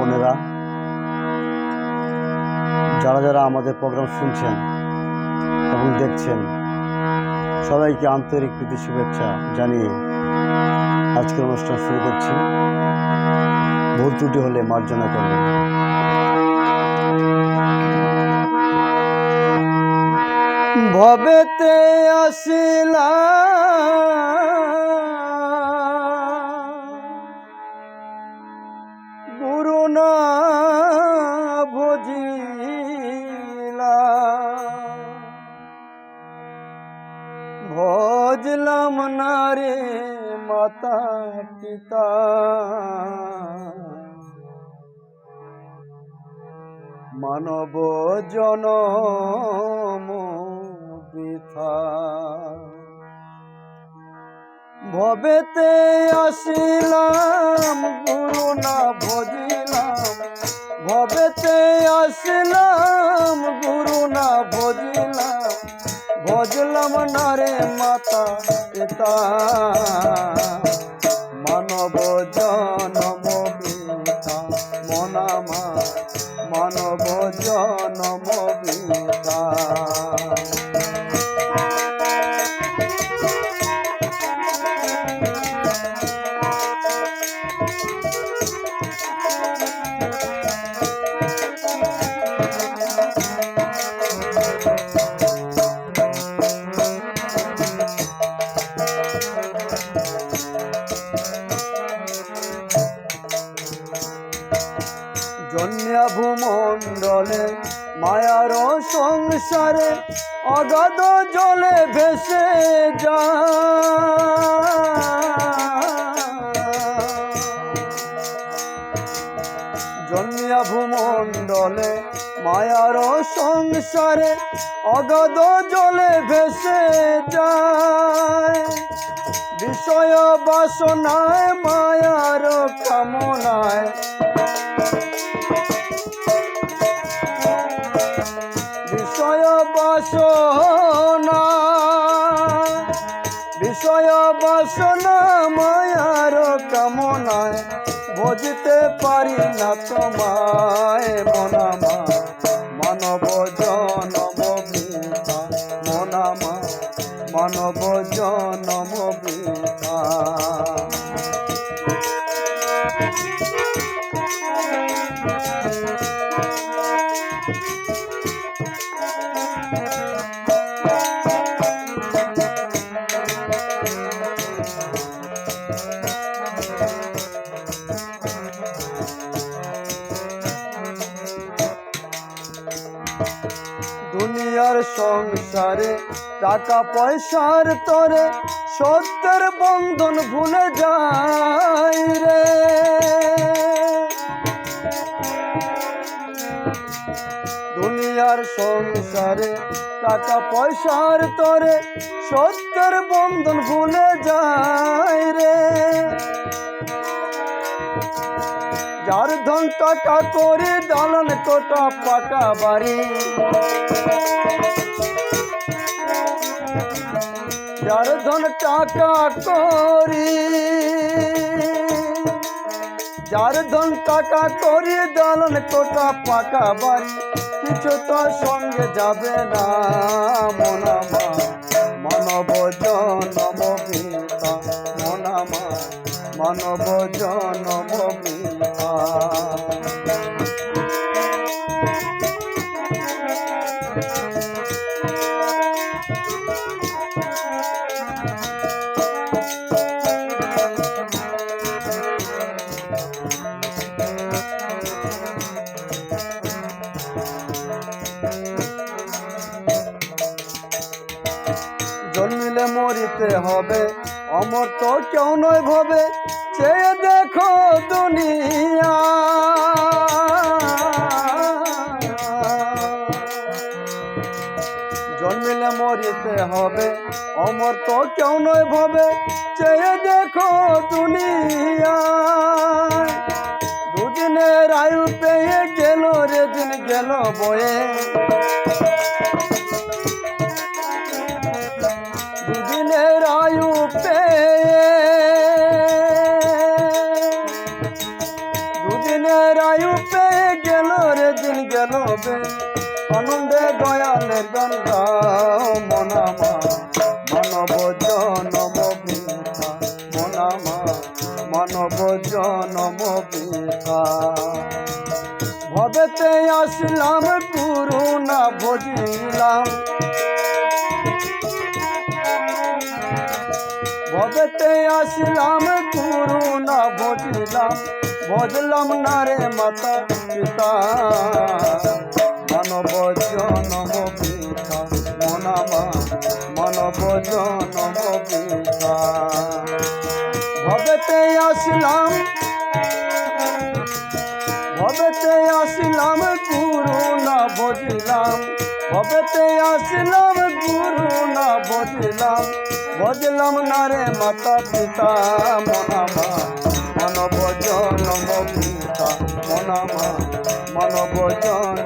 বোনেরা, যারা যারা আমাদের প্রোগ্রাম শুনছেন এবং দেখছেন, সবাইকে আন্তরিক প্রীতি শুভেচ্ছা জানিয়ে আজকের অনুষ্ঠান শুরু করছি। ভুল ত্রুটি হলে মার্জনা করবেন। ভবেতে আসিলা ভজলাম না রে মাতা, পিতা। মানব জনম বৃথা। ভবেতে আসিলাম, গুরু না ভজিলাম। ভবেতে আসিলাম, গুরু না ভজিলাম। ভজলাম না রে মাতা পিতা জন্মিয়া ভূমণ্ডলে মায়ার সংসারে অগাধ জলে ভেসে যা জন্মিয়া ভূমণ্ডলে মায়ার সংসারে অগাধ জলে ভেসে যায়। বিষয় বাসনায়, মায়ার কামনায় বিষয় বাসনা বিষয় বাসনা মায়ার কামনায় ভজিতে পারি না তোমায় মনামা। মানব জনম বৃথা মনামা। মানব জনম বৃথা সংসারে টাকা পয়সার তরে সত্যের বন্ধন ভুলে যায় রে। দুনিয়ার সংসারে টাকা পয়সার তরে সত্যের বন্ধন ভুলে যায় রে। যার ধন টাকা করে, দালান কোটা পাকা বাড়ি। যার ধন টাকা করি। যার ধন টাকা করি, দালান কোটা পাকা বাড়ি। কিছু তো সঙ্গে যাবে না মনামা মানব জনম মনামা মানব জনম দুনিয়া। দুদিনের আয়ু পেয়ে গেল রে দিন গেল বয়ে। দুদিনের আয়ু পেয়ে। দুদিনের আয়ু লোভে আনন্দে দয়ালের গান গাও মনামা মানব জনম মানব জনম বৃথা ভবেতে আসলাম গুরু না ভজিলাম। ভবেতে আসলাম গুরু না ভজিলাম। ভজলাম না রে মাতা পিতা। মানব জনম পিতা মনামা মানব জনম পিতা আসলাম গুরু না বদলাম বদলাম না রে মাতা পিতা মনামা মানব জনম মনামা মানব জনম